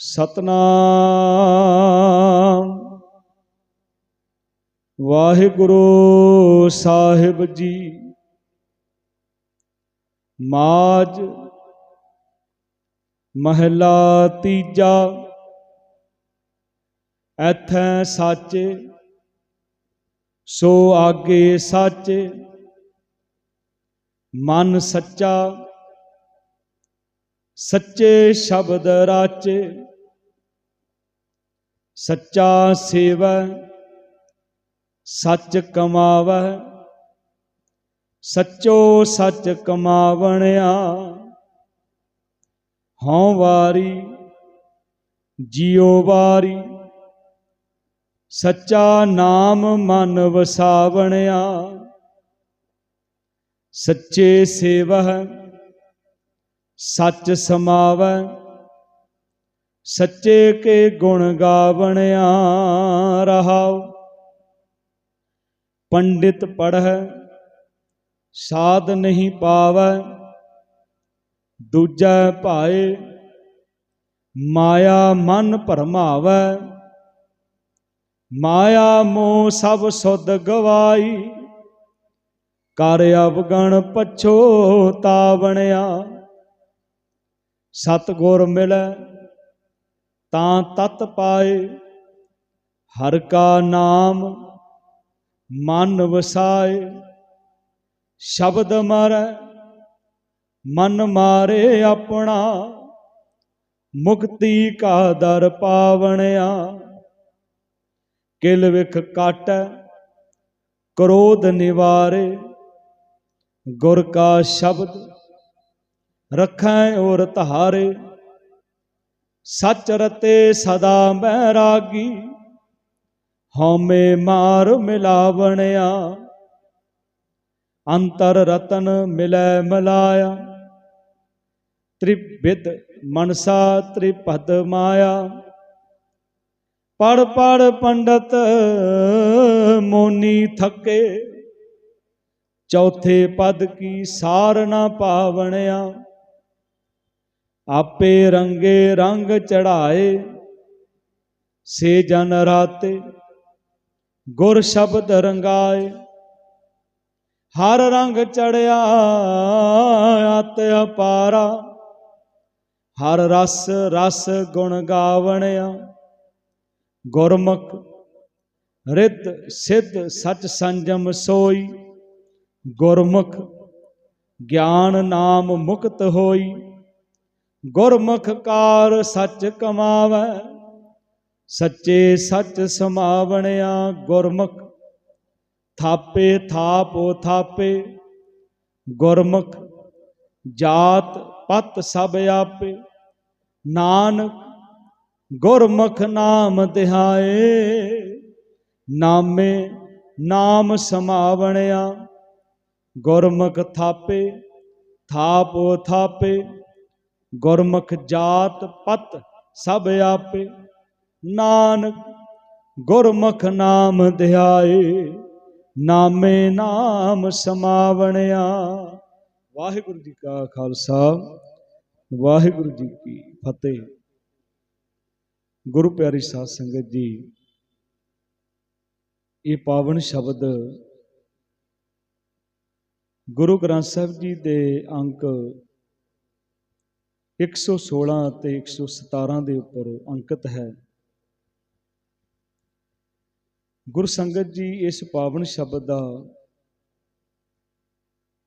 ਸਤਨਾਮ। ਵਾਹਿਗੁਰੂ ਸਾਹਿਬ ਜੀ, ਮਾਜ ਮਹਿਲਾ ਤੀਜਾ। ਐਥੈ ਸਾਚੇ, ਸੋ ਆਗੇ ਸਾਚੇ। ਮਨ ਸੱਚਾ, ਸੱਚੇ ਸ਼ਬਦ ਰਾਚੇ। ਸੱਚਾ ਸੇਵੈ, ਸੱਚ ਕਮਾਵੈ, ਸੱਚੋ ਸੱਚ ਕਮਾਵਣਿਆ। ਹਉ ਵਾਰੀ, ਜਿਉ ਵਾਰੀ, ਸੱਚਾ ਨਾਮ ਮਨ ਵਸਾਵਣਿਆ। ਸੱਚੇ ਸੇਵਹਿ ਸੱਚ ਸਮਾਵੈ ਸੱਚੇ ਕੇ ਗੁਣ ਗਾਵਣਿਆ ਰਹਾਉ। ਪੰਡਿਤ ਪੜ੍ਹੈ, ਸਾਧ ਨਹੀਂ ਪਾਵੈ, ਦੂਜਾ ਭਾਏ ਮਾਇਆ ਮਨ ਭਰਮਾਵੈ। ਮਾਇਆ ਮੋਹ ਸਭ ਸੁਧ ਗਵਾਈ, ਕਰ ਅਵਗਣ ਪਛੋਤਾਵਣਿਆ ਸਤ ਗੁਰ ਮਿਲੈ ਤਾਂ ਤਤ ਪਾਏ, ਹਰ ਕਾ ਨਾਮ ਮਨ ਵਸਾਏ। ਸ਼ਬਦ ਮਾਰੈ, ਮਨ ਮਾਰੇ ਆਪਣਾ, ਮੁਕਤੀ ਕਾ ਦਰ ਪਾਵਣਿਆ। ਕਿਲ ਵਿਖ ਕਾਟੈ, ਕ੍ਰੋਧ ਨਿਵਾਰੇ। ਗੁਰ ਕਾ ਸ਼ਬਦ ਰਖੈ ਔਰ ਤਹਾਰੇ ਸਚ ਰਤੇ ਸਦਾ ਮੈਂ ਰਾਗੀ, ਹਉਮੈ ਮਾਰ ਮਿਲਾਵਣਿਆ। ਅੰਤਰ ਰਤਨ ਮਿਲੈ ਮਲਾਇਆ ਤ੍ਰਿਵਿਦ ਮਨਸਾ ਤ੍ਰਿਪਦ ਮਾਇਆ। ਪੜ ਪੜ ਪੰਡਤ ਮੋਨੀ ਥਕੇ, ਚੌਥੇ ਪਦ ਕੀ ਸਾਰ ਨਾ ਪਾਵਣਿਆ। ਆਪੇ ਰੰਗੇ ਰੰਗ ਚੜਾਏ ਸੇ ਜਨ ਰਾਤੇ ਗੁਰ ਸ਼ਬਦ ਰੰਗਾਏ। ਹਰ ਰੰਗ ਚੜਿਆ ਅਤ ਅਪਾਰਾ। ਹਰ ਰਸ ਰਸ ਗੁਣ ਗਾਵਣਿਆ। ਗੁਰਮੁਖ ਰਿਤ ਸਿੱਧ ਸਚ ਸੰਜਮ ਸੋਈ। ਗੁਰਮੁਖ ਗਿਆਨ ਨਾਮ ਮੁਕਤ ਹੋਈ। ਗੁਰਮੁਖ ਕਾਰ ਸੱਚ ਕਮਾਵੈ, ਸੱਚੇ ਸੱਚ ਸਮਾਵਣਿਆ ਗੁਰਮੁਖ, ਥਾਪੇ ਥਾਪੋ ਥਾਪੇ, ਗੁਰਮੁਖ ਜਾਤ ਪਤ ਸਭ ਆਪੇ, ਨਾਨਕ ਗੁਰਮੁਖ ਨਾਮ ਦਿਹਾਏ, ਨਾਮੇ ਨਾਮ ਸਮਾਵਣਿਆ, ਗੁਰਮੁਖ ਥਾਪੇ, ਥਾਪੋ ਥਾਪੇ ਗੁਰਮੁਖ ਜਾਤ ਪਤ ਸਭ ਆਪੇ। ਨਾਨਕ, ਗੁਰਮੁਖ ਨਾਮ ਧਿਆਏ ਨਾਮੇ ਨਾਮ ਸਮਾਵਣਿਆ। ਵਾਹਿਗੁਰੂ ਜੀ ਕਾ ਖਾਲਸਾ, ਵਾਹਿਗੁਰੂ ਜੀ ਕੀ ਫਤਿਹ। ਗੁਰੂ ਪਿਆਰੀ ਸਾਧ ਸੰਗਤ ਜੀ, ਇਹ ਪਾਵਨ ਸ਼ਬਦ ਗੁਰੂ ਗ੍ਰੰਥ ਸਾਹਿਬ ਜੀ ਦੇ ਅੰਕ 116 ਅਤੇ 117 ਦੇ ਉੱਪਰ ਅੰਕਿਤ ਹੈ। ਗੁਰ ਸੰਗਤ ਜੀ, ਇਸ ਪਾਵਨ ਸ਼ਬਦ ਦਾ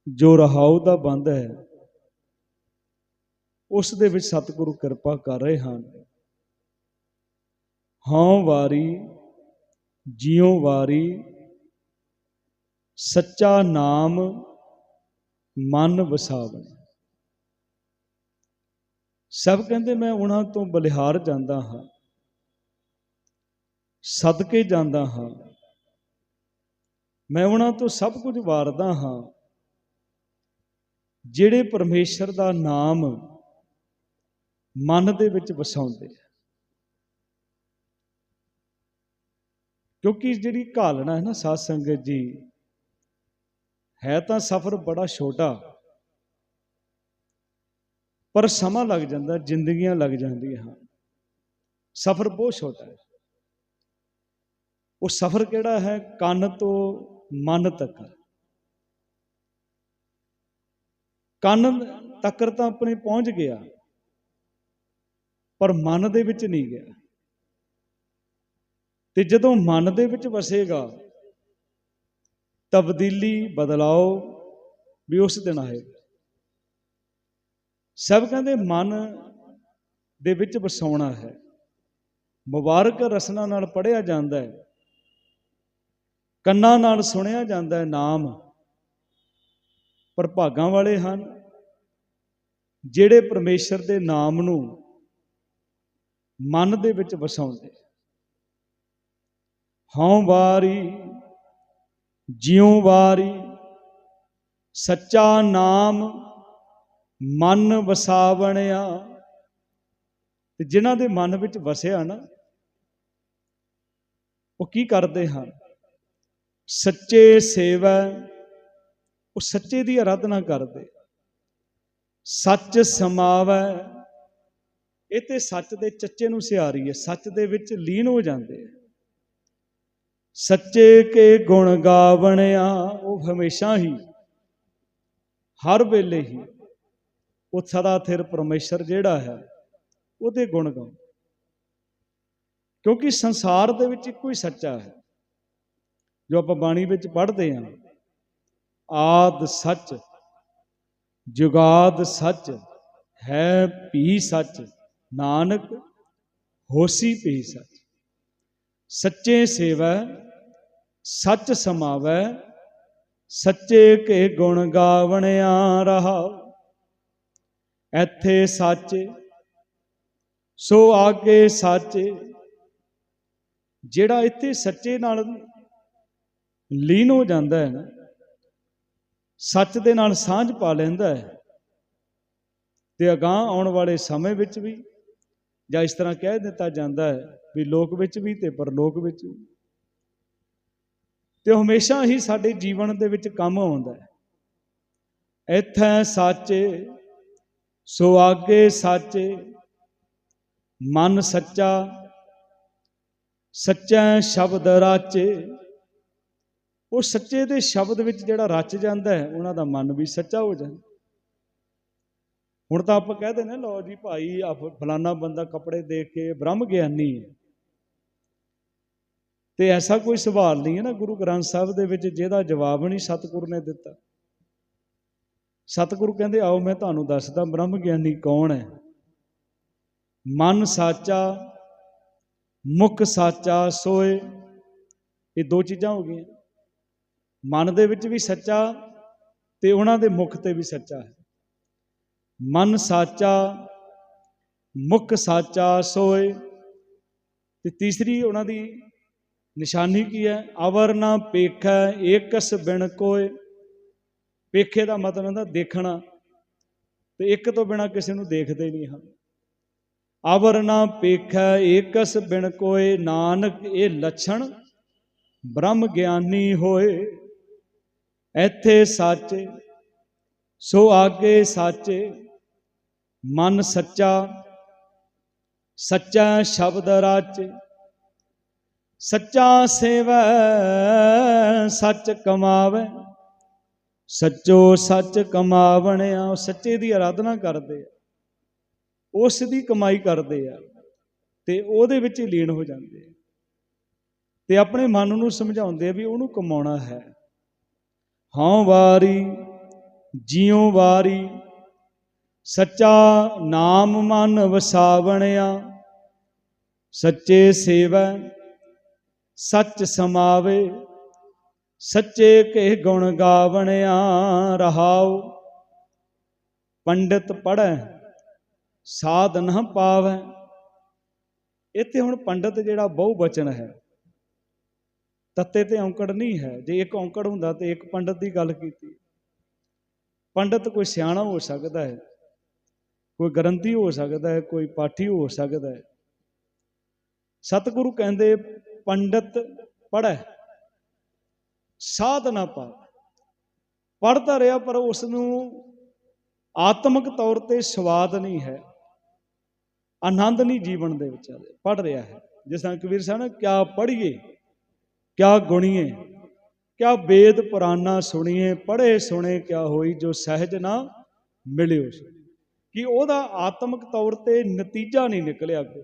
ਜੋ ਰਹਾਉ ਦਾ ਬੰਦ ਹੈ, ਉਸ ਦੇ ਵਿੱਚ ਸਤਿਗੁਰੂ ਕਿਰਪਾ ਕਰ ਰਹੇ ਹਨ। ਹਾਂ ਵਾਰੀ, ਜਿਉ ਵਾਰੀ, ਸੱਚਾ ਨਾਮ ਮਨ ਵਸਾਵਣ। ਸਭ ਕਹਿੰਦੇ ਮੈਂ ਉਹਨਾਂ ਤੋਂ ਬਲਿਹਾਰ ਜਾਂਦਾ ਹਾਂ, ਸਦਕੇ ਜਾਂਦਾ ਹਾਂ। ਮੈਂ ਉਹਨਾਂ ਤੋਂ ਸਭ ਕੁਝ ਵਾਰਦਾ ਹਾਂ, ਜਿਹੜੇ ਪਰਮੇਸ਼ਰ ਦਾ ਨਾਮ ਮਨ ਦੇ ਵਿੱਚ ਵਸਾਉਂਦੇ ਆ। ਕਿਉਂਕਿ ਜਿਹੜੀ ਘਾਲਣਾ ਹੈ ਨਾ ਸਾਧ ਸੰਗਤ ਜੀ, ਹੈ ਤਾਂ ਸਫ਼ਰ ਬੜਾ ਛੋਟਾ। ਪਰ ਸਮਾਂ ਲੱਗ ਜਾਂਦਾ, ਜ਼ਿੰਦਗੀਆਂ ਲੱਗ ਜਾਂਦੀਆਂ ਹਨ। ਸਫ਼ਰ ਬਹੁਤ ਛੋਟਾ ਹੈ। ਉਹ ਸਫ਼ਰ ਕਿਹੜਾ ਹੈ? ਕੰਨ ਤੋਂ ਮਨ ਤੱਕ। ਕੰਨ ਤੱਕ ਤਾਂ ਆਪਣੇ ਪਹੁੰਚ ਗਿਆ, ਪਰ ਮਨ ਦੇ ਵਿੱਚ ਨਹੀਂ ਗਿਆ। ਤੇ ਜਦੋਂ ਮਨ ਦੇ ਵਿੱਚ ਵਸੇਗਾ, ਤਬਦੀਲੀ ਬਦਲਾਓ ਵੀ ਉਸ ਦਿਨ ਆਏਗਾ। ਸਭ ਕਹਿੰਦੇ ਮਨ ਦੇ ਵਿੱਚ ਵਸਾਉਣਾ ਹੈ। ਮੁਬਾਰਕ ਰਸਨਾ ਨਾਲ ਪੜਿਆ ਜਾਂਦਾ ਹੈ। ਕੰਨਾਂ ਨਾਲ ਸੁਣਿਆ ਜਾਂਦਾ ਹੈ ਨਾਮ। ਪਰ ਭਾਗਾਂ ਵਾਲੇ ਹਨ, ਜਿਹੜੇ ਪਰਮੇਸ਼ਰ ਦੇ ਨਾਮ ਨੂੰ ਮਨ ਦੇ ਵਿੱਚ ਵਸਾਉਂਦੇ ਹਉ ਵਾਰੀ, ਜਿਉ ਵਾਰੀ, ਸੱਚਾ ਨਾਮ ਮਨ ਵਸਾਵਣਿਆ। ਤੇ ਜਿਨ੍ਹਾਂ ਦੇ ਮਨ ਵਿੱਚ ਵਸਿਆ ਨਾ, ਉਹ ਕੀ ਕਰਦੇ ਹਨ? ਸੱਚੇ ਸੇਵਾ, ਉਹ ਸੱਚੇ ਦੀ ਆਰਾਧਨਾ ਕਰਦੇ। ਸੱਚ ਸਮਾਵੈ, ਇਹ ਤੇ ਸੱਚ ਦੇ ਚੱਚੇ ਨੂੰ ਸਿਆਰੀ ਹੈ, ਸੱਚ ਦੇ ਵਿੱਚ ਲੀਨ ਹੋ ਜਾਂਦੇ ਸੱਚੇ ਕੇ ਗੁਣ ਗਾਵਣਿਆ, ਉਹ ਹਮੇਸ਼ਾ ਹੀ, ਹਰ ਵੇਲੇ ਹੀ। ਉਹ ਸਦਾ ਥਿਰ ਪਰਮੇਸ਼ਰ ਜਿਹੜਾ ਹੈ, ਉਹਦੇ ਗੁਣ ਗਾਓ। ਕਿਉਂਕਿ ਸੰਸਾਰ ਦੇ ਵਿੱਚ ਇੱਕੋ ਹੀ ਸੱਚਾ ਹੈ। ਜੋ ਆਪਾਂ ਬਾਣੀ ਵਿੱਚ ਪੜ੍ਹਦੇ ਹਾਂ, ਆਦ ਸੱਚ, ਜੁਗਾਦ ਸੱਚ, ਹੈ ਭੀ ਸੱਚ, ਨਾਨਕ, ਹੋਸੀ ਭੀ ਸੱਚ। ਸੱਚੇ ਸੇਵੈ, ਸੱਚ ਸਮਾਵੈ, ਸੱਚੇ ਕੇ ਗੁਣ ਗਾਵਣਿਆ ਰਹਾ ਇੱਥੇ ਸੱਚ, ਸੋ ਆਗੇ ਸੱਚ। ਜਿਹੜਾ ਇੱਥੇ ਸੱਚੇ ਨਾਲ ਲੀਨ ਹੋ ਜਾਂਦਾ ਹੈ ਨਾ, ਸੱਚ ਦੇ ਨਾਲ ਸਾਂਝ ਪਾ ਲੈਂਦਾ ਹੈ, ਤੇ ਅਗਾਹ ਆਉਣ ਵਾਲੇ ਸਮੇਂ ਵਿੱਚ ਵੀ ਜਾਂ ਇਸ ਤਰ੍ਹਾਂ ਕਹਿ ਦਿੱਤਾ ਜਾਂਦਾ ਹੈ ਵੀ ਲੋਕ ਵਿੱਚ ਵੀ ਤੇ ਪਰਲੋਕ ਵਿੱਚ ਵੀ, ਤੇ ਹਮੇਸ਼ਾ ਹੀ ਸਾਡੇ ਜੀਵਨ ਦੇ ਵਿੱਚ ਕੰਮ ਆਉਂਦਾ ਹੈ। ਇੱਥੇ ਸੱਚ ਸੋ ਆਗੇ ਸੱਚ, ਮਨ ਸੱਚਾ ਸੱਚਾ ਸ਼ਬਦ ਰਾਚੇ। ਉਹ ਸੱਚੇ ਦੇ ਸ਼ਬਦ ਵਿੱਚ ਜਿਹੜਾ ਰਚ ਜਾਂਦਾ ਹੈ, ਉਹਨਾਂ ਦਾ ਮਨ ਵੀ ਸੱਚਾ ਹੋ ਜਾਂਦਾ। ਹੁਣ ਤਾਂ ਆਪਾਂ ਕਹਦੇ ਨੇ ਲਓ ਜੀ ਭਾਈ ਆ ਫਲਾਨਾ ਬੰਦਾ ਕੱਪੜੇ ਦੇਖ ਕੇ ਬ੍ਰਹਮ ਗਿਆਨੀ ਹੈ। ਤੇ ਐਸਾ ਕੋਈ ਸਵਾਲ ਨਹੀਂ ਹੈ ਨਾ ਗੁਰੂ ਗ੍ਰੰਥ ਸਾਹਿਬ ਦੇ ਵਿੱਚ, ਜਿਹਦਾ ਜਵਾਬ ਨਹੀਂ ਸਤਿਗੁਰ ਨੇ ਦਿੱਤਾ। ਸਤਿਗੁਰੂ ਕਹਿੰਦੇ, ਆਓ ਮੈਂ ਤੁਹਾਨੂੰ ਦੱਸਦਾ ਬ੍ਰਹਮ ਗਿਆਨੀ ਕੌਣ ਹੈ? ਮਨ ਸਾਚਾ, ਮੁਖ ਸਾਚਾ, ਸੋਏ। ਇਹ ਦੋ ਚੀਜ਼ਾਂ ਹੋ ਗਈਆਂ। ਮਨ ਦੇ ਵਿੱਚ ਵੀ ਸੱਚਾ ਤੇ ਉਹਨਾਂ ਦੇ ਮੁਖ ਤੇ ਵੀ ਸੱਚਾ ਹੈ। ਮਨ ਸਾਚਾ, ਮੁਖ ਸਾਚਾ, ਸੋਏ। ਤੇ ਤੀਸਰੀ ਉਹਨਾਂ ਦੀ ਨਿਸ਼ਾਨੀ ਕੀ ਹੈ? ਅਵਰ ਨਾ ਪੇਖੈ, ਏਕਸ ਬਿਨ ਕੋਏ। ਪੇਖੇ ਦਾ ਮਤਲਬ ਹੁੰਦਾ ਦੇਖਣਾ। ਤੇ ਇੱਕ ਤੋਂ ਬਿਨਾ ਕਿਸੇ ਨੂੰ ਦੇਖਦੇ ਨਹੀਂ ਹਨ। ਅਵਰ ਨਾ ਪੇਖੈ ਏਕਸ ਬਿਨ ਕੋਏ ਨਾਨਕ ਇਹ ਲੱਛਣ ਬ੍ਰਹਮ ਗਿਆਨੀ ਹੋਏ। ਇੱਥੇ ਸੱਚ, ਸੋ ਆਗੇ ਸੱਚ, ਮਨ ਸੱਚਾ ਸੱਚਾ ਸ਼ਬਦ ਰਾਚ। ਸੱਚਾ ਸੇਵੈ, ਸੱਚ ਕਮਾਵੇ। ਸੱਚੋ ਸੱਚ ਕਮਾਵਣਿਆ, ਉਹ ਸੱਚੇ ਦੀ ਆਰਾਧਨਾ ਕਰਦੇ ਆ। ਉਸ ਦੀ ਕਮਾਈ ਕਰਦੇ ਆ ਤੇ ਉਹਦੇ ਵਿੱਚ ਹੀ ਲੀਨ ਹੋ ਜਾਂਦੇ ਆ। ਤੇ ਆਪਣੇ ਮਨ ਨੂੰ ਸਮਝਾਉਂਦੇ ਆ ਵੀ ਉਹਨੂੰ ਕਮਾਉਣਾ ਹੈ। ਹਉ ਵਾਰੀ, ਜਿਉ ਵਾਰੀ, ਸੱਚਾ ਨਾਮ ਮਨ ਵਸਾਵਣਿਆ, ਸੱਚੇ ਸੇਵੈ, ਸੱਚ ਸਮਾਵੇ ਸੱਚੇ ਕੇ ਗੁਣ ਗਾਵਣਿਆ ਰਹਾਉ। ਪੰਡਿਤ ਪੜੈ ਸਾਧ ਨ ਪਾਵੈ। ਇੱਥੇ ਹੁਣ ਪੰਡਿਤ ਜਿਹੜਾ ਬਹੁ ਬਚਨ ਹੈ, ਤੱਤੇ ਤੇ ਔਂਕੜ ਨਹੀਂ ਹੈ। ਜੇ ਇੱਕ ਔਂਕੜ ਹੁੰਦਾ ਤੇ ਇੱਕ ਪੰਡਤ ਦੀ ਗੱਲ ਕੀਤੀ। ਪੰਡਤ ਕੋਈ ਸਿਆਣਾ ਹੋ ਸਕਦਾ ਹੈ, ਕੋਈ ਗਰੰਤੀ ਹੋ ਸਕਦਾ ਹੈ, ਕੋਈ ਪਾਠੀ ਹੋ ਸਕਦਾ ਹੈ। ਸਤਿਗੁਰੂ ਕਹਿੰਦੇ, ਪੰਡਤ ਪੜ੍ਹੈ ਸਾਧ ਨਾ ਪਾ। ਪੜ੍ਹਦਾ ਰਿਹਾ ਪਰ ਉਸ ਨੂੰ ਆਤਮਿਕ ਤੌਰ ਤੇ ਸਵਾਦ ਨਹੀਂ ਹੈ। ਆਨੰਦ ਨਹੀਂ ਜੀਵਨ ਦੇ ਵਿੱਚ ਪੜ ਰਿਹਾ। ਹੈ। ਜਿਸ ਤਰ੍ਹਾਂ ਕਬੀਰ ਸਾਹਿਬ ਨੇ ਕਿਆ ਪੜ੍ਹੀਏ, ਕਿਆ ਗੁਣੀਏ, ਕਿਆ ਵੇਦ ਪੁਰਾਣਾ ਸੁਣੀਏ, ਪੜ੍ਹੇ ਸੁਣੇ ਕਿਆ ਹੋਈ ਜੋ ਸਹਿਜ ਨਾ ਮਿਲਿਓ। ਸੋ ਕਿ ਉਹਦਾ ਆਤਮਿਕ ਤੌਰ ਤੇ ਨਤੀਜਾ ਨਹੀਂ ਨਿਕਲਿਆ ਕੋਈ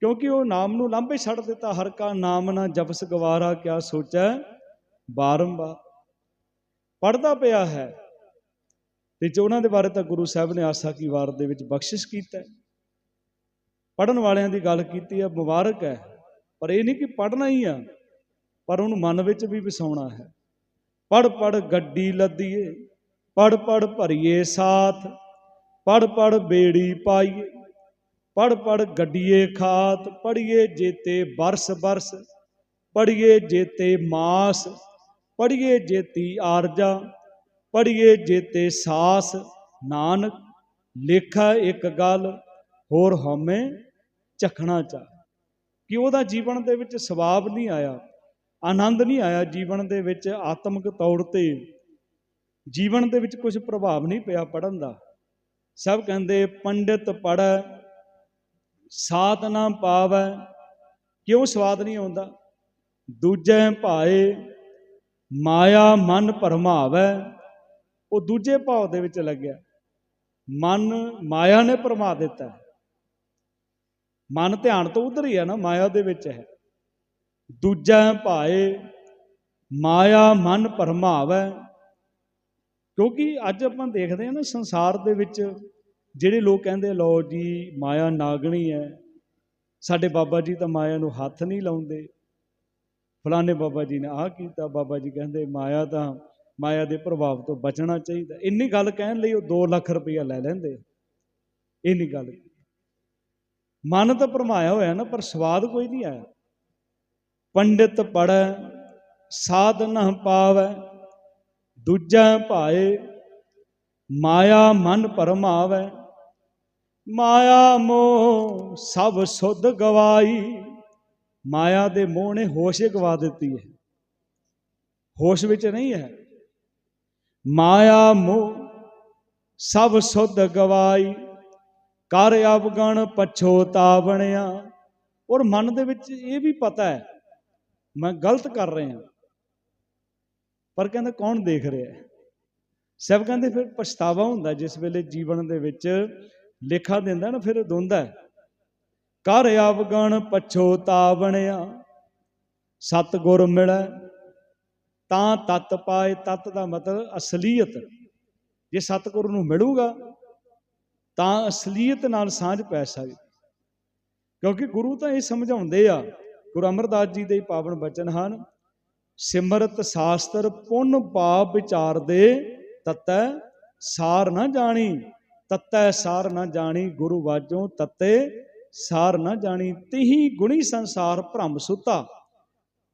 ਕਿਉਂਕਿ ਉਹ ਨਾਮ ਨੂੰ ਲਾਂਭੇ ਛੱਡ ਦਿੱਤਾ, ਹਰ ਕਾ ਨਾਮ ਨਾ ਜਪਸ ਗਵਾਰਾ ਕਿਆ ਸੋਚੈ ਬਾਰੰਬਾਰ। ਪੜਦਾ ਪਿਆ ਹੈ। ਤੇ ਜੋ ਉਹਨਾਂ ਦੇ ਬਾਰੇ ਤਾਂ ਗੁਰੂ ਸਾਹਿਬ ਨੇ ਆਸਾ ਕੀ ਵਾਰ ਦੇ ਵਿੱਚ ਬਖਸ਼ਿਸ਼ ਕੀਤਾ ਪੜਨ ਵਾਲਿਆਂ ਦੀ ਗੱਲ ਕੀਤੀ ਹੈ, ਮੁਬਾਰਕ ਹੈ। ਪਰ ਇਹ ਨਹੀਂ ਕਿ ਪੜਨਾ ਹੀ ਆ, ਪਰ ਉਹਨੂੰ ਮਨ ਵਿੱਚ ਵੀ ਵਸਾਉਣਾ ਹੈ। ਪੜ ਪੜ ਗੱਡੀ ਲੱਦੀਏ ਪੜ ਪੜ ਭਰੀਏ ਸਾਥ ਪੜ ਪੜ ਬੇੜੀ ਪਾਈਏ। ਪੜ ਪੜ ਗੱਡੀਏ ਖਾਤ, ਪੜੀਏ ਜੇਤੇ ਬਰਸ ਬਰਸ, ਪੜੀਏ ਜੇਤੇ ਮਾਸ, ਪੜੀਏ ਜੇਤੀ ਆਰਜਾ, ਪੜੀਏ ਜੇਤੇ ਸਾਸ, ਨਾਨਕ ਲੇਖਾ ਇੱਕ ਗੱਲ, ਹੋਰ ਹਉਮੈ ਝਖਣਾ ਚਾ। ਕਿ ਉਹਦਾ ਜੀਵਨ ਦੇ ਵਿੱਚ ਸਵਾਬ ਨਹੀਂ ਆਇਆ, ਆਨੰਦ ਨਹੀਂ ਆਇਆ ਜੀਵਨ ਦੇ ਵਿੱਚ ਆਤਮਿਕ ਤੌਰ ਤੇ। ਜੀਵਨ ਦੇ ਵਿੱਚ ਕੁਝ ਪ੍ਰਭਾਵ ਨਹੀਂ ਪਿਆ ਪੜਨ ਦਾ। ਸਭ ਕਹਿੰਦੇ, ਪੰਡਿਤ ਪੜੈ ਸਾਤ ਨਾ ਪਾਵੈ, ਕਿਉਂ ਸਵਾਦ ਨਹੀਂ ਆਉਂਦਾ? ਦੂਜੇ ਭਾਏ ਮਾਇਆ ਮਨ ਭਰਮਾਵੈ, ਉਹ ਦੂਜੇ ਭਾਵ ਦੇ ਵਿੱਚ ਲੱਗਿਆ। ਮਨ ਮਾਇਆ ਨੇ ਭਰਮਾ ਦਿੱਤਾ। ਮਨ ਧਿਆਨ ਤੋਂ ਉਧਰ ਹੀ ਹੈ ਨਾ, ਮਾਇਆ ਦੇ ਵਿੱਚ ਹੈ। ਦੂਜਾ ਭਾਏ ਮਾਇਆ ਮਨ ਭਰਮਾਵੈ, ਕਿਉਂਕਿ ਅੱਜ ਆਪਾਂ ਦੇਖਦੇ ਹਾਂ ਨਾ ਸੰਸਾਰ ਦੇ ਵਿੱਚ ਜਿਹੜੇ ਲੋਕ ਕਹਿੰਦੇ ਲਓ ਜੀ, ਮਾਇਆ ਨਾਗਣੀ ਹੈ। ਸਾਡੇ ਬਾਬਾ ਜੀ ਤਾਂ ਮਾਇਆ ਨੂੰ ਹੱਥ ਨਹੀਂ ਲਾਉਂਦੇ। ਫਲਾਣੇ ਬਾਬਾ ਜੀ ਨੇ ਆਹ ਕੀਤਾ, ਬਾਬਾ ਜੀ ਕਹਿੰਦੇ, ਮਾਇਆ ਤਾਂ ਮਾਇਆ ਦੇ ਪ੍ਰਭਾਵ ਤੋਂ ਬਚਣਾ ਚਾਹੀਦਾ। ਇੰਨੀ ਗੱਲ ਕਹਿਣ ਲਈ ਉਹ 2 ਲੱਖ ਰੁਪਇਆ ਲੈ ਲੈਂਦੇ ਇਹ ਨਹੀਂ ਗੱਲ। ਮਨ ਤਾਂ ਭਰਮਾਇਆ ਹੋਇਆ ਨਾ, ਪਰ ਸਵਾਦ ਕੋਈ ਨਹੀਂ ਆਇਆ। ਪੰਡਿਤ ਪੜੈ ਸਾਧ ਨ ਪਾਵੈ, ਦੂਜਾ ਭਾਏ, ਮਾਇਆ ਮਨ ਭਰਮਾਵੈ। ਮਾਇਆ ਮੋਹ ਸਭ ਸੁਧ ਗਵਾਈ। ਮਾਇਆ ਦੇ ਮੋਹ ਨੇ ਹੋਸ਼ ਹੀ ਗਵਾ ਦਿੱਤੀ ਹੈ। ਹੋਸ਼ ਵਿੱਚ ਨਹੀਂ ਹੈ। ਮਾਇਆ ਮੋਹ ਸਭ ਸੁਧ ਗਵਾਈ। ਕਰ ਅਵਗਣ ਪਛੋਤਾਵਣਿਆ ਔਰ ਮਨ ਦੇ ਵਿੱਚ ਇਹ ਵੀ ਪਤਾ ਹੈ, ਮੈਂ ਗਲਤ ਕਰ ਰਿਹਾ ਪਰ ਕਹਿੰਦਾ ਕੌਣ ਦੇਖ ਰਿਹਾ ਹੈ? ਸਭ ਕਹਿੰਦੇ ਫਿਰ ਪਛਤਾਵਾ ਹੁੰਦਾ ਜਿਸ ਵੇਲੇ ਜੀਵਨ ਦੇ ਵਿੱਚ ਲੇਖਾ ਦਿੰਦਾ ਨਾ, ਫਿਰ ਦੁੰਦਾ ਕਰ ਅਵਗਣ ਪਛੋਤਾਵਣਿਆ ਸਤ ਗੁਰ ਮਿਲੈ, ਤਾਂ ਤਤ ਪਾਏ ਤਤ ਦਾ ਮਤਲਬ ਅਸਲੀਅਤ। ਜੇ ਸਤਿਗੁਰੂ ਨੂੰ ਮਿਲੂਗਾ, ਤਾਂ ਅਸਲੀਅਤ ਨਾਲ ਸਾਂਝ ਪੈ ਸਕਦੀ। ਕਿਉਂਕਿ ਗੁਰੂ ਤਾਂ ਇਹ ਸਮਝਾਉਂਦੇ ਆ, ਗੁਰੂ ਅਮਰਦਾਸ ਜੀ ਦੇ ਪਾਵਨ ਬਚਨ ਹਨ, ਸਿਮਰਤ ਸ਼ਾਸਤਰ ਪੁੰਨ ਪਾਪ ਵਿਚਾਰ ਦੇ ਤਤੈ, ਸਾਰ ਨਾ ਜਾਣੀ। ਤਤੈ ਸਾਰ ਨਾ ਜਾਣੀ ਗੁਰੂ ਵਾਜੋਂ ਤਤੇ ਸਾਰ ਨਾ ਜਾਣੀ ਤਿਹੀ ਗੁਣੀ ਸੰਸਾਰ ਭ੍ਰਮ ਸੁਤਾ।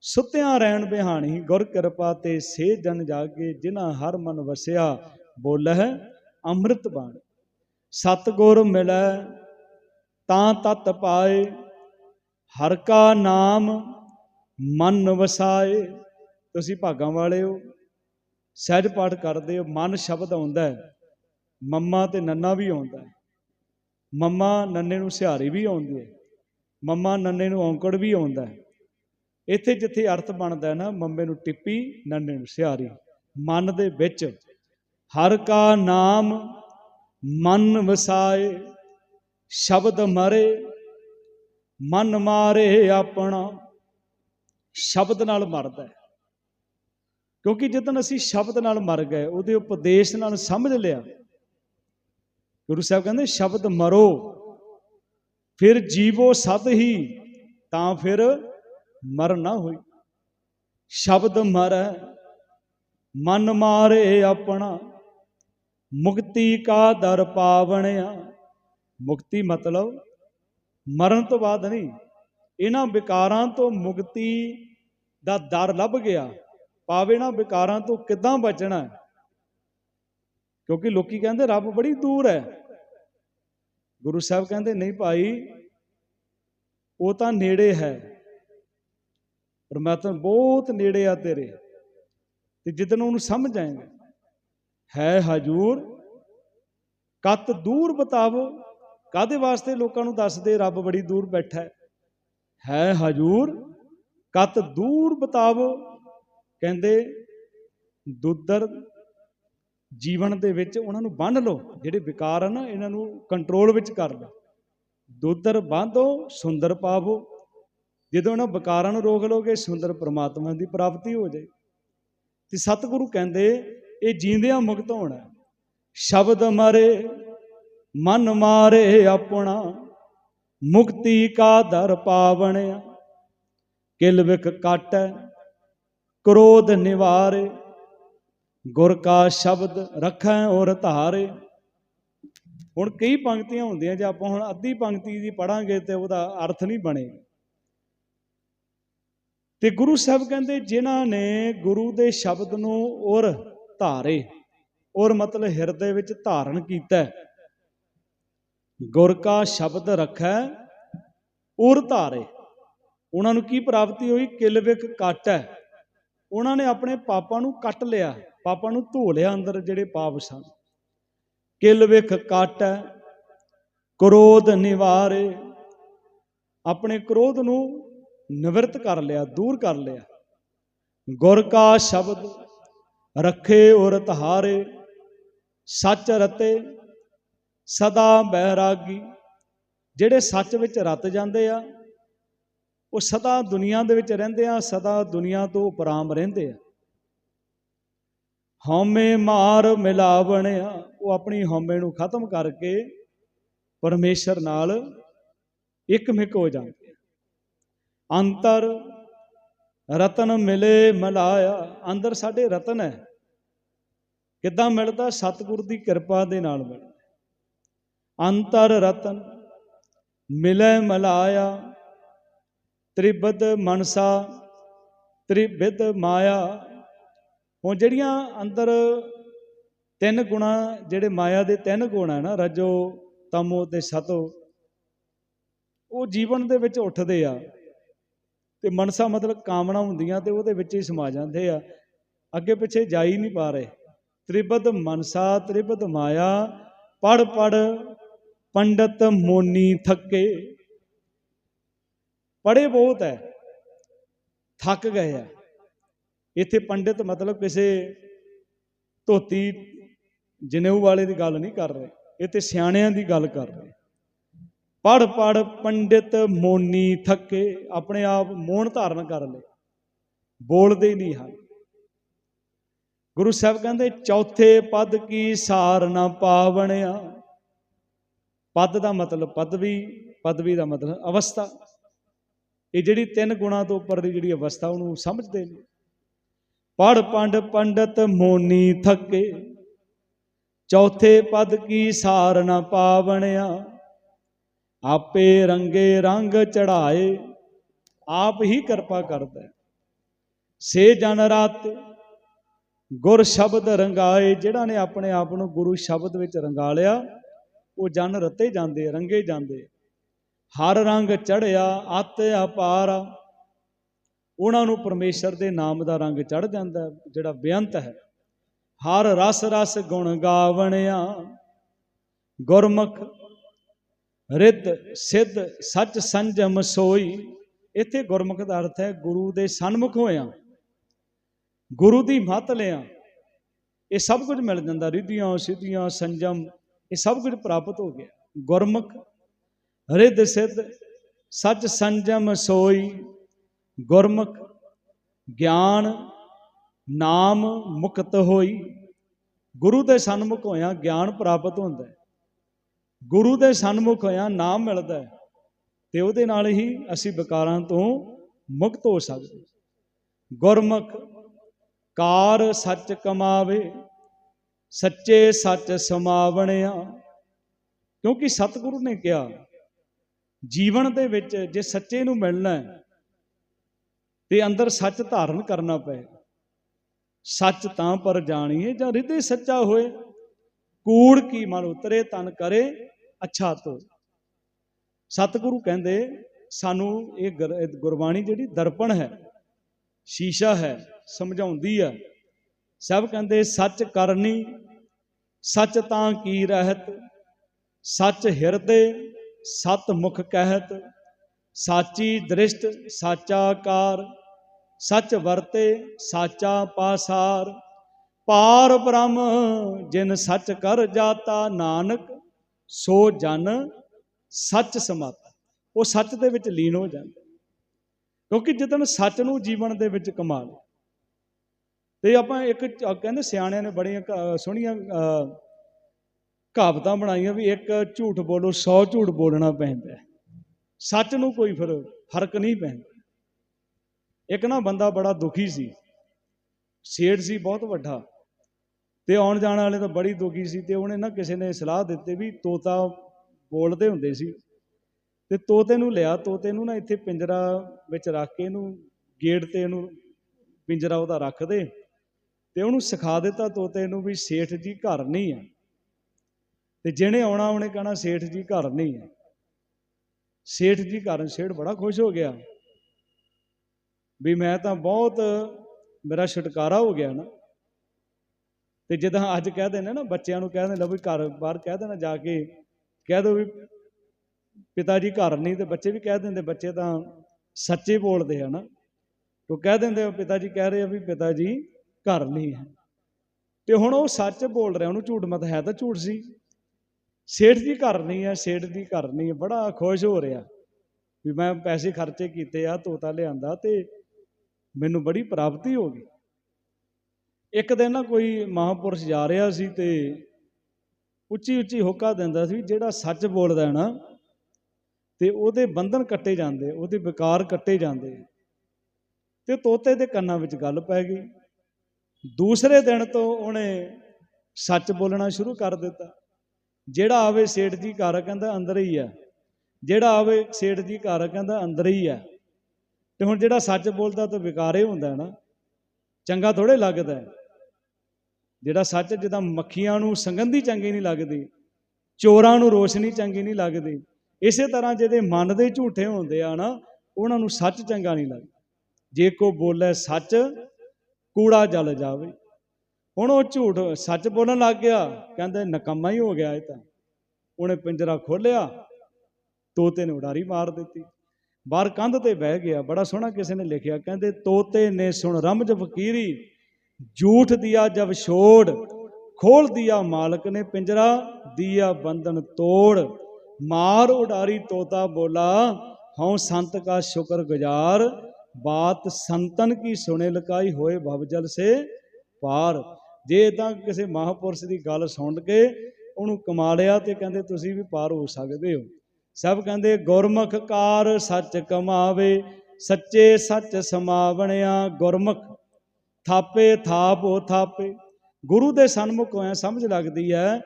ਸੁਤਿਆਂ ਰਹਿਣ ਬਿਹਾਣੀ, ਗੁਰ ਕਿਰਪਾ ਤੇ ਸੇ ਜਨ ਜਾਗੇ, ਜਿਨ੍ਹਾਂ ਹਰ ਮਨ ਵਸਿਆ, ਬੋਲਹਿ ਅੰਮ੍ਰਿਤ ਬਾਣੀ। ਸਤਗੁਰ ਮਿਲੈ, ਤਾਂ ਤਤ ਪਾਏ, ਹਰ ਕਾ ਨਾਮ ਮਨ ਵਸਾਏ। ਤੁਸੀਂ ਭਾਗਾਂ ਵਾਲੇ ਹੋ, ਸਹਿਜ ਪਾਠ ਕਰਦੇ ਹੋ, ਮਨ ਸ਼ਬਦ ਆਉਂਦਾ ਹੈ। ਮੰਮਾ ਤੇ ਨੰਨਾ ਵੀ ਆਉਂਦਾ ਹੈ। ਮੰਮਾ ਨੰਨੇ ਨੂੰ ਸਿਹਾਰੀ ਵੀ ਆਉਂਦੀ ਹੈ। ਮੰਮਾ ਨੰਨੇ ਨੂੰ ਔਂਕੜ ਵੀ ਆਉਂਦਾ ਹੈ। ਇੱਥੇ ਜਿੱਥੇ ਅਰਥ ਬਣਦਾ ਨਾ, ਮੰਮੇ ਨੂੰ ਟਿੱਪੀ, ਨੰਨੇ ਨੂੰ ਸਿਹਾਰੀ। ਮਨ ਦੇ ਵਿੱਚ ਹਰ ਕਾ ਨਾਮ ਮਨ ਵਸਾਏ, ਸ਼ਬਦ ਮਰੇ, ਮਨ ਮਾਰੇ ਆਪਣਾ। ਸ਼ਬਦ ਨਾਲ ਮਰਦਾ ਹੈ। ਕਿਉਂਕਿ ਜਦੋਂ ਅਸੀਂ ਸ਼ਬਦ ਨਾਲ ਮਰ ਗਏ, ਉਹਦੇ ਉਪਦੇਸ਼ ਨਾਲ ਸਮਝ ਲਿਆ ਗੁਰੂ ਸਾਹਿਬ ਕਹਿੰਦੇ, ਸ਼ਬਦ ਮਰੋ, ਫਿਰ ਜੀਵੋ ਸਦ ਹੀ, ਤਾਂ ਫਿਰ ਮਰ ਨਾ ਹੋਈ। ਸ਼ਬਦ ਮਰੈ, ਮਨ ਮਾਰੇ ਆਪਣਾ, ਮੁਕਤੀ ਕਾ ਦਰ ਪਾਵਣਿਆ। ਮੁਕਤੀ ਮਤਲਬ ਮਰਨ ਤੋਂ ਬਾਅਦ ਨਹੀਂ, ਇਹਨਾਂ ਵਿਕਾਰਾਂ ਤੋਂ ਮੁਕਤੀ ਦਾ ਦਰ ਲੱਭ ਗਿਆ। ਪਾਵੇ ਨਾ ਵਿਕਾਰਾਂ ਤੋਂ ਕਿੱਦਾਂ ਬਚਣਾ। ਕਿਉਂਕਿ ਲੋਕੀ ਕਹਿੰਦੇ ਰੱਬ ਬੜੀ ਦੂਰ ਹੈ। ਗੁਰੂ ਸਾਹਿਬ ਕਹਿੰਦੇ, ਨਹੀਂ ਭਾਈ, ਉਹ ਤਾਂ ਨੇੜੇ ਹੈ। ਪਰਮਾਤਮਾ ਬਹੁਤ ਨੇੜੇ ਆ ਤੇਰੇ। ਤੇ ਜਿੱਦਨ ਉਹਨੂੰ ਸਮਝ ਆਏਗਾ, ਹੈ ਹਜੂਰ, ਕਤ ਦੂਰ ਬਤਾਵੋ। ਕਾਦੇ ਵਾਸਤੇ ਲੋਕਾਂ ਨੂੰ ਦੱਸਦੇ ਰੱਬ ਬੜੀ ਦੂਰ ਬੈਠਾ ਹੈ? ਹੈ ਹਜੂਰ, ਕਤ ਦੂਰ ਬਤਾਵੋ। ਕਹਿੰਦੇ ਦੁੱਦਰ ਜੀਵਨ ਦੇ ਵਿੱਚ ਉਹਨਾਂ ਨੂੰ ਬੰਨ ਲਓ, ਜਿਹੜੇ ਵਿਕਾਰ ਆ ਨਾ, ਇਹਨਾਂ ਨੂੰ ਕੰਟਰੋਲ ਵਿੱਚ ਕਰ ਲਓ। ਦੁੱਦਰ ਬੰਧੋ, ਸੁੰਦਰ ਪਾਵੋ। ਜਦੋਂ ਇਹਨਾਂ ਵਿਕਾਰਾਂ ਨੂੰ ਰੋਕ ਲਓਗੇ ਸੁੰਦਰ ਪ੍ਰਮਾਤਮਾ ਦੀ ਪ੍ਰਾਪਤੀ ਹੋ ਜਾਏ। ਤੇ ਸਤਿਗੁਰੂ ਕਹਿੰਦੇ, ਇਹ ਜੀਂਦਿਆਂ ਮੁਕਤ ਹੋਣਾ ਸ਼ਬਦ ਮਰੇ, ਮਨ ਮਾਰੇ ਆਪਣਾ, ਮੁਕਤੀ ਕਾ ਦਰ ਪਾਵਣਿਆ। ਕਿਲ ਵਿਖ ਕਾਟੈ, ਕ੍ਰੋਧ ਨਿਵਾਰੇ। ਗੁਰ ਕਾ ਸ਼ਬਦ ਰੱਖੈ ਔਰ ਧਾਰੇ। ਹੁਣ ਕਈ ਪੰਕਤੀਆਂ ਹੁੰਦੀਆਂ ਜੇ ਆਪਾਂ ਹੁਣ ਅੱਧੀ ਪੰਕਤੀ ਦੀ ਪੜਾਂਗੇ ਤੇ ਉਹਦਾ ਅਰਥ ਨਹੀਂ ਬਣੇਗਾ। ਤੇ ਗੁਰੂ ਸਾਹਿਬ ਕਹਿੰਦੇ, ਜਿਨ੍ਹਾਂ ਨੇ ਗੁਰੂ ਦੇ ਸ਼ਬਦ ਨੂੰ ਔਰ ਧਾਰੇ, ਔਰ ਮਤਲਬ ਹਿਰਦੇ ਵਿੱਚ ਧਾਰਨ ਕੀਤਾ ਹੈ। ਗੁਰ ਕਾ ਸ਼ਬਦ ਰੱਖੈ ਔਰ ਧਾਰੇ। ਉਹਨਾਂ ਨੂੰ ਕੀ ਪ੍ਰਾਪਤੀ ਹੋਈ? ਕਿਲਵਿਕ ਕੱਟ ਹੈ। ਉਹਨਾਂ ਨੇ ਆਪਣੇ ਪਾਪਾਂ ਨੂੰ ਕੱਟ ਲਿਆ। ਪਾਪਾਂ ਨੂੰ ਧੋ ਲਿਆ ਅੰਦਰ ਜਿਹੜੇ ਪਾਪ ਸਨ। ਕਿਲ ਵਿਖ ਕੱਟ ਹੈ ਕ੍ਰੋਧ ਨਿਵਾਰੇ। ਆਪਣੇ ਕ੍ਰੋਧ ਨੂੰ ਨਿਵਰਤ ਕਰ ਲਿਆ, ਦੂਰ ਕਰ ਲਿਆ। ਗੁਰ ਕਾ ਸ਼ਬਦ ਰੱਖੇ ਔਰ ਤਹਾਰੇ, ਸੱਚ ਰਤੇ, ਸਦਾ ਬੈਰਾਗੀ ਜਿਹੜੇ ਸੱਚ ਵਿੱਚ ਰਤ ਜਾਂਦੇ ਆ, ਉਹ ਸਦਾ ਦੁਨੀਆ ਦੇ ਵਿੱਚ ਰਹਿੰਦੇ ਆ, ਸਦਾ ਦੁਨੀਆ ਤੋਂ ਉਪਰਾਮ ਰਹਿੰਦੇ ਆ। ਹਉਮੈ ਮਾਰ ਮਿਲਾਵਣਿਆ ਉਹ ਆਪਣੀ ਹਉਮੈ ਨੂੰ ਖਤਮ ਕਰਕੇ ਪਰਮੇਸ਼ਰ ਨਾਲ ਇੱਕਮਿਕ ਹੋ ਜਾਂਦੇ ਆ। ਅੰਤਰ ਰਤਨ ਮਿਲੇ ਮਲਾਇਆ। ਅੰਦਰ ਸਾਡੇ ਰਤਨ ਹੈ। ਕਿੱਦਾਂ ਮਿਲਦਾ? ਸਤਿਗੁਰ ਦੀ ਕਿਰਪਾ ਦੇ ਨਾਲ ਮਿਲਦਾ ਅੰਤਰ ਰਤਨ ਮਿਲੇ ਮਲਾਇਆ। ਤ੍ਰਿਬਦ ਮਨਸਾ ਤ੍ਰਿਬਿਦ ਮਾਇਆ। ਹੁਣ ਜਿਹੜੀਆਂ ਅੰਦਰ ਤਿੰਨ ਗੁਣਾ ਜਿਹੜੇ ਮਾਇਆ ਦੇ ਤਿੰਨ ਗੁਣ ਹੈ ਨਾ, ਰਜੋ, ਤਮੋ ਤੇ ਸਤੋ, ਉਹ ਜੀਵਨ ਦੇ ਵਿੱਚ ਉੱਠਦੇ ਆ। ਤੇ ਮਨਸਾ ਮਤਲਬ ਕਾਮਨਾ ਹੁੰਦੀਆਂ ਤੇ ਉਹਦੇ ਵਿੱਚ ਹੀ ਸਮਾ ਜਾਂਦੇ ਆ। ਅੱਗੇ ਪਿੱਛੇ ਜਾ ਹੀ ਨਹੀਂ ਪਾ ਰਹੇ। ਤ੍ਰਿਬਦ ਮਨਸਾ ਤ੍ਰਿਬਦ ਮਾਇਆ, ਪੜ ਪੜ ਪੰਡਤ ਮੋਨੀ ਥੱਕੇ। ਪੜੇ ਬਹੁਤ ਹੈ ਥੱਕ ਗਏ ਆ। ਇੱਥੇ ਪੰਡਿਤ ਮਤਲਬ ਕਿਸੇ ਧੋਤੀ ਜਨੇਊ ਵਾਲੇ ਦੀ ਗੱਲ ਨਹੀਂ ਕਰ ਰਹੇ ਇੱਥੇ ਸਿਆਣਿਆਂ ਦੀ ਗੱਲ ਕਰ ਰਹੇ। ਪੜ ਪੜ ਪੰਡਿਤ ਮੋਨੀ ਥੱਕੇ, ਆਪਣੇ ਆਪ ਮੋਹਣ ਧਾਰਨ ਕਰ ਲਏ, ਬੋਲਦੇ ਨਹੀਂ ਹਨ। ਗੁਰੂ ਸਾਹਿਬ ਕਹਿੰਦੇ, ਚੌਥੇ ਪਦ ਕੀ ਸਾਰ ਨਾ ਪਾਵਣਿਆ? ਪਦ ਦਾ ਮਤਲਬ ਪਦਵੀ ਪਦਵੀ ਦਾ ਮਤਲਬ ਅਵਸਥਾ। ਇਹ ਜਿਹੜੀ ਤਿੰਨ ਗੁਣਾ ਤੋਂ ਉੱਪਰ ਦੀ ਜਿਹੜੀ ਅਵਸਥਾ, ਉਹਨੂੰ ਸਮਝਦੇ ਨੇ। ਪੜ ਪੰਡ ਪੰਡਤ ਮੋਨੀ ਥੱਕੇ। ਚੌਥੇ ਪਦ ਕੀ ਸਾਰ ਨਾ ਪਾਵਣਿਆ। ਆਪੇ ਰੰਗੇ ਰੰਗ ਚੜਾਏ ਆਪ ਹੀ ਕਿਰਪਾ ਕਰਦਾ। ਹੈ। ਸੇ ਜਨ ਰਾਤ ਗੁਰ ਸ਼ਬਦ ਰੰਗਾਏ, ਜਿਹੜਾ ਨੇ ਆਪਣੇ ਆਪ ਨੂੰ ਗੁਰੂ ਸ਼ਬਦ ਵਿੱਚ ਰੰਗਾ ਲਿਆ, ਉਹ ਜਨ ਰਤੇ ਜਾਂਦੇ, ਰੰਗੇ ਜਾਂਦੇ। ਹਰ ਰੰਗ ਚੜਿਆ ਅਤ ਅਪਾਰ। ਉਹਨਾਂ ਨੂੰ ਪਰਮੇਸ਼ਰ ਦੇ ਨਾਮ ਦਾ ਰੰਗ ਚੜ ਜਾਂਦਾ ਜਿਹੜਾ ਬੇਅੰਤ ਹੈ। ਹਰ ਰਸ ਰਸ ਗੁਣ ਗਾਵਣਿਆ, ਗੁਰਮੁਖ ਰਿੱਧ ਸਿੱਧ ਸੱਚ ਸੰਜਮ ਸੋਈ। ਇੱਥੇ ਗੁਰਮੁਖ ਦਾ ਅਰਥ ਹੈ ਗੁਰੂ ਦੇ ਸਨਮੁਖ ਹੋਇਆ, ਗੁਰੂ ਦੀ ਮੱਤ ਲਿਆ। ਇਹ ਸਭ ਕੁਝ ਮਿਲ ਜਾਂਦਾ, ਰਿੱਧੀਆਂ, ਸਿੱਧੀਆਂ, ਸੰਜਮ, ਇਹ ਸਭ ਕੁਝ ਪ੍ਰਾਪਤ ਹੋ ਗਿਆ। ਗੁਰਮੁਖ, ਰਿੱਧ ਸਿੱਧ, ਸੱਚ ਸੰਜਮ ਸੋਈ। ਗੁਰਮੁਖ, ਗਿਆਨ, ਨਾਮ ਮੁਕਤ ਹੋਈ। ਗੁਰੂ ਦੇ ਸਨਮੁਖ ਹੋਇਆ ਗਿਆਨ ਪ੍ਰਾਪਤ ਹੁੰਦਾ ਹੈ। ਗੁਰੂ ਦੇ ਸਨਮੁਖ ਹੋਇਆ ਨਾਮ ਮਿਲਦਾ ਹੈ ਤੇ ਉਹਦੇ ਨਾਲ ਹੀ ਅਸੀਂ ਵਿਕਾਰਾਂ ਤੋਂ ਮੁਕਤ ਹੋ ਸਕਦੇ ਗੁਰਮੁਖ, ਕਾਰ ਸੱਚ ਕਮਾਵੇ, ਸੱਚੇ ਸੱਚ ਸਮਾਵਣਿਆ। ਕਿਉਂਕਿ ਸਤਿਗੁਰੂ ਨੇ ਕਿਹਾ, ਜੀਵਨ ਦੇ ਵਿੱਚ ਜੇ ਸੱਚੇ ਨੂੰ ਮਿਲਣਾ ਹੈ ਤੇ ਅੰਦਰ ਸੱਚ ਧਾਰਨ ਕਰਨਾ ਪਏ। ਸੱਚ ਤਾਂ ਪਰ ਜਾਣੀਏ ਜਾਂ ਹਿਰਦੇ ਸੱਚਾ ਹੋਏ। ਕੂੜ ਕੀ ਮਨ ਉਤਰੇ, ਤਨ ਕਰੇ, ਅੱਛਾ ਤੋ ਸਤਿਗੁਰੂ ਕਹਿੰਦੇ, ਸਾਨੂੰ ਇਹ ਗੁਰਬਾਣੀ ਜਿਹੜੀ ਦਰਪਣ ਹੈ, ਸ਼ੀਸ਼ਾ ਹੈ, ਸਮਝਾਉਂਦੀ ਹੈ। ਸਭ ਕਹਿੰਦੇ, ਸੱਚ ਕਰਨੀ, ਸੱਚ ਤਾਂ ਕੀ ਰਹਿਤ? ਸੱਚ ਹਿਰਦੇ ਸਤ ਮੁਖ ਕਹਿਤ? ਸਾਚੀ ਦ੍ਰਿਸ਼ਟ, ਸਾਚਾ ਕਾਰ ਸੱਚ ਵਰਤੇ ਸਾਚਾ ਪਾਸਾਰ। ਪਾਰ ਬ੍ਰਹਮ, ਜਿਨ ਸੱਚ ਕਰ ਜਾਤਾ ਨਾਨਕ, ਸੋ ਜਨ ਸੱਚ ਸਮਾਤਾ। ਉਹ ਸੱਚ ਦੇ ਵਿੱਚ ਲੀਨ ਹੋ ਜਾਂਦਾ। ਕਿਉਂਕਿ ਜਦੋਂ ਸੱਚ ਨੂੰ ਜੀਵਨ ਦੇ ਵਿੱਚ ਕਮਾ ਲਓ ਤੇ ਆਪਾਂ ਇੱਕ ਕਹਿੰਦੇ ਸਿਆਣਿਆਂ ਨੇ ਬੜੀਆਂ ਸੋਹਣੀਆਂ ਕਹਾਵਤਾਂ ਬਣਾਈਆਂ ਵੀ ਇੱਕ ਝੂਠ ਬੋਲੋ 100 ਝੂਠ ਬੋਲਣਾ ਪੈਂਦਾ ਸੱਚ ਨੂੰ ਕੋਈ ਫਿਰ ਫ਼ਰਕ ਨਹੀਂ ਪੈਂਦਾ। ਇੱਕ ਨਾ ਬੰਦਾ ਬੜਾ ਦੁਖੀ ਸੀ। ਸੇਠ ਸੀ, ਬਹੁਤ ਵੱਡਾ। ਤੇ ਆਉਣ ਜਾਣ ਵਾਲੇ ਤਾਂ ਬੜੀ ਦੁਖੀ ਸੀ ਤੇ ਉਹਨੇ ਨਾ ਕਿਸੇ ਨੇ ਸਲਾਹ ਦਿੱਤੀ ਵੀ ਤੋਤਾ ਬੋਲਦੇ ਹੁੰਦੇ ਸੀ। ਤੇ ਤੋਤੇ ਨੂੰ ਲਿਆ, ਤੋਤੇ ਨੂੰ ਨਾ ਇੱਥੇ ਪਿੰਜਰਾ ਵਿੱਚ ਰੱਖ ਕੇ ਇਹਨੂੰ ਗੇਟ ਤੇ ਇਹਨੂੰ ਪਿੰਜਰਾ ਉਹਦਾ ਰੱਖ ਦੇ। ਤੇ ਉਹਨੂੰ ਸਿਖਾ ਦਿੱਤਾ ਤੋਤੇ ਨੂੰ ਵੀ ਸੇਠ ਜੀ ਘਰ ਨਹੀਂ ਹੈ। ਤੇ ਜਿਹਨੇ ਆਉਣਾ ਉਹਨੇ ਕਹਿਣਾ ਸੇਠ ਜੀ ਘਰ ਨਹੀਂ ਹੈ। ਸੇਠ ਜੀ ਘਰ, ਸੇਠ ਬੜਾ ਖੁਸ਼ ਹੋ ਗਿਆ। ਵੀ ਮੈਂ ਤਾਂ ਬਹੁਤ ਮੇਰਾ ਛੁਟਕਾਰਾ ਹੋ ਗਿਆ ਨਾ। ਤੇ ਜਦੋਂ ਅੱਜ ਕਹਿ ਦਿੰਦੇ ਨਾ, ਬੱਚਿਆਂ ਨੂੰ ਕਹਿ ਦਿੰਦੇ ਲਓ ਵੀ ਘਰ ਬਾਹਰ ਕਹਿ ਦੇਣਾ ਜਾ ਕੇ, ਕਹਿ ਦੋ ਵੀ ਪਿਤਾ ਜੀ ਘਰ ਨਹੀਂ ਤੇ ਬੱਚੇ ਵੀ ਕਹਿ ਦਿੰਦੇ, ਬੱਚੇ ਤਾਂ ਸੱਚੇ ਬੋਲਦੇ ਆ ਨਾ। ਉਹ ਕਹਿ ਦਿੰਦੇ ਆ, ਪਿਤਾ ਜੀ ਕਹਿ ਰਹੇ ਆ ਵੀ ਪਿਤਾ ਜੀ ਘਰ ਨਹੀਂ ਹੈ। ਤੇ ਹੁਣ ਉਹ ਸੱਚ ਬੋਲ ਰਿਹਾ, ਉਹਨੂੰ ਝੂਠ ਮਤ ਹੈ ਤਾਂ ਝੂਠ ਸੀ। ਸੇਠ ਜੀ ਘਰ ਨਹੀਂ ਹੈ, ਸੇਠ ਦੀ ਘਰ ਨਹੀਂ ਹੈ, ਬੜਾ ਖੁਸ਼ ਹੋ ਰਿਹਾ। ਵੀ ਮੈਂ ਪੈਸੇ ਖਰਚੇ ਕੀਤੇ ਆ, ਤੋਤਾ ਲਿਆਂਦਾ ਤੇ ਮੈਨੂੰ ਬੜੀ ਪ੍ਰਾਪਤੀ ਹੋ ਗਈ। ਇੱਕ ਦਿਨ ਨਾ ਕੋਈ ਮਹਾਪੁਰਸ਼ ਜਾ ਰਿਹਾ ਸੀ ਤੇ ਉੱਚੀ ਉੱਚੀ ਹੋਕਾ ਦਿੰਦਾ ਸੀ ਜਿਹੜਾ ਸੱਚ ਬੋਲਦਾ ਹੈ ਨਾ, ਤੇ ਉਹਦੇ ਬੰਧਨ ਕੱਟੇ ਜਾਂਦੇ, ਉਹਦੇ ਵਿਕਾਰ ਕੱਟੇ ਜਾਂਦੇ। ਤੇ ਤੋਤੇ ਦੇ ਕੰਨਾਂ ਵਿੱਚ ਗੱਲ ਪੈ ਗਈ। ਦੂਸਰੇ ਦਿਨ ਤੋਂ ਉਹਨੇ ਸੱਚ ਬੋਲਣਾ ਸ਼ੁਰੂ ਕਰ ਦਿੱਤਾ। ਜਿਹੜਾ ਆਵੇ ਸੇਠ ਜੀ ਘਰ ਕਹਿੰਦਾ ਅੰਦਰ ਹੀ ਆ। ਜਿਹੜਾ ਆਵੇ ਸੇਠ ਜੀ ਘਰ ਕਹਿੰਦਾ ਅੰਦਰ ਹੀ ਆ। ਤੇ ਹੁਣ ਜਿਹੜਾ ਸੱਚ ਬੋਲਦਾ ਤਾਂ ਵਿਕਾਰੇ ਹੁੰਦਾ ਨਾ, ਚੰਗਾ ਥੋੜੇ ਲੱਗਦਾ ਜਿਹੜਾ ਸੱਚ ਜਿੱਦਾਂ ਮੱਖੀਆਂ ਨੂੰ ਸੰਗੰਧੀ ਚੰਗੀ ਨਹੀਂ ਲੱਗਦੀ, ਚੋਰਾਂ ਨੂੰ ਰੋਸ਼ਨੀ ਚੰਗੀ ਨਹੀਂ ਲੱਗਦੀ, ਇਸੇ ਤਰ੍ਹਾਂ ਜਿਹਦੇ ਮਨ ਦੇ ਝੂਠੇ ਹੁੰਦੇ ਆ ਨਾ, ਉਹਨਾਂ ਨੂੰ ਸੱਚ ਚੰਗਾ ਨਹੀਂ ਲੱਗਦਾ। ਜੇ ਕੋ ਬੋਲੇ ਸੱਚ, ਕੂੜਾ ਜਲ ਜਾਵੇ। ਹੁਣ ਉਹ ਝੂਠ ਸੱਚ ਬੋਲਣ ਲੱਗ ਗਿਆ, ਕਹਿੰਦੇ ਨਕਮਾ ਹੀ ਹੋ ਗਿਆ ਇਹ ਤਾਂ। ਉਹਨੇ ਪਿੰਜਰਾ ਖੋਲਿਆ ਤੋਤੇ ਨੇ ਉਡਾਰੀ ਮਾਰ ਦਿੱਤੀ। ਬਾਹਰ ਕੰਧ ਤੇ ਬਹਿ ਗਿਆ, ਬੜਾ ਸੋਹਣਾ ਕਿਸੇ ਨੇ ਲਿਖਿਆ, ਕਹਿੰਦੇ, ਤੋਤੇ ਨੇ ਸੁਣ ਰਮਜ ਫਕੀਰੀ, ਝੂਠ ਦਿਆ ਜਬ ਛੋੜ, ਖੋਲ ਦਿਆ ਮਾਲਕ ਨੇ ਪਿੰਜਰਾ, ਦਿਆ ਬੰਧਨ ਤੋੜ, ਮਾਰ ਉਡਾਰੀ ਤੋਤਾ ਬੋਲਾ, ਹਉ ਸੰਤ ਕਾ ਸ਼ੁਕਰ ਗੁਜ਼ਾਰ ਬਾਤ ਸੰਤਨ ਕੀ ਸੁਣੇ ਲਕਾਈ ਹੋਏ ਭਵਜਲ ਸੇ ਪਾਰ। ਜੇ ਤਾਂ ਕਿਸੇ ਮਹਾਪੁਰਸ਼ ਦੀ ਗੱਲ ਸੁਣ ਕੇ ਉਹਨੂੰ ਕਮਾ ਲਿਆ ਤੇ ਕਹਿੰਦੇ, ਤੁਸੀਂ ਵੀ ਪਾਰ ਹੋ ਸਕਦੇ ਹੋ। ਸਭ ਕਹਿੰਦੇ, ਗੁਰਮੁਖ ਕਾਰ ਸੱਚ ਕਮਾਵੇ, ਸੱਚੇ ਸੱਚ ਸਮਾਵਣਿਆ ਗੁਰਮੁਖ, ਥਾਪੇ ਥਾਪੋ ਥਾਪੇ। ਗੁਰੂ ਦੇ ਸਨਮੁਖ ਹੋਇਆ ਸਮਝ ਲੱਗਦੀ ਹੈ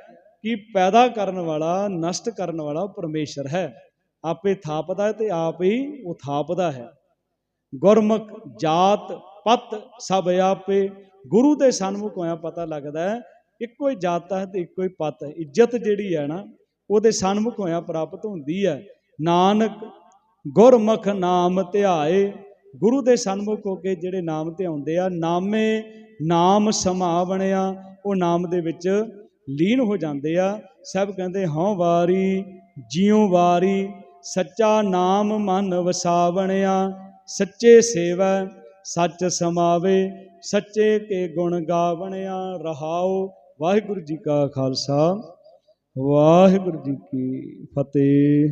ਕਿ ਪੈਦਾ ਕਰਨ ਵਾਲਾ, ਨਸ਼ਟ ਕਰਨ ਵਾਲਾ ਉਹ ਪਰਮੇਸ਼ਰ ਹੈ। ਆਪੇ ਥਾਪਦਾ ਹੈ ਤੇ ਆਪ ਹੀ ਉਹ ਥਾਪਦਾ ਹੈ। ਗੁਰਮੁਖ ਜਾਤ ਪਤ ਸਭ ਆਪੇ। ਗੁਰੂ ਦੇ ਸਨਮੁਖ ਹੋਇਆ ਪਤਾ ਲੱਗਦਾ ਹੈ, ਇੱਕੋ ਹੀ ਜਾਤ ਹੈ ਤੇ ਇੱਕੋ ਹੀ ਪਤ ਹੈ। ਇੱਜ਼ਤ ਜਿਹੜੀ ਹੈ ਨਾ ਉਹਦੇ ਸਨਮੁਖ ਹੋਇਆ ਪ੍ਰਾਪਤ ਹੁੰਦੀ ਹੈ। ਨਾਨਕ ਗੁਰਮੁਖ ਨਾਮ ਧਿਆਏ। ਗੁਰੂ ਦੇ ਸਨਮੁਖ ਹੋ ਕੇ ਜਿਹੜੇ ਨਾਮ ਧਿਆਉਂਦੇ ਆ, ਨਾਮੇ ਨਾਮ ਸਮਾ ਬਣਿਆ ਉਹ ਨਾਮ ਦੇ ਵਿੱਚ ਲੀਨ ਹੋ ਜਾਂਦੇ ਆ। ਸਭ ਕਹਿੰਦੇ, ਹਉ ਵਾਰੀ, ਜਿਉ ਵਾਰੀ, ਸੱਚਾ ਨਾਮ ਮਨ ਵਸਾ ਬਣਿਆ ਸੱਚੇ ਸੇਵਾ, ਸੱਚ ਸਮਾਵੇ, ਸੱਚੇ ਕੇ ਗੁਣ ਗਾਵਣਿਆ ਰਹਾਓ ਵਾਹਿਗੁਰੂ ਜੀ ਕਾ ਖਾਲਸਾ। ਵਾਹਿਗੁਰੂ ਜੀ ਕੀ ਫਤਿਹ।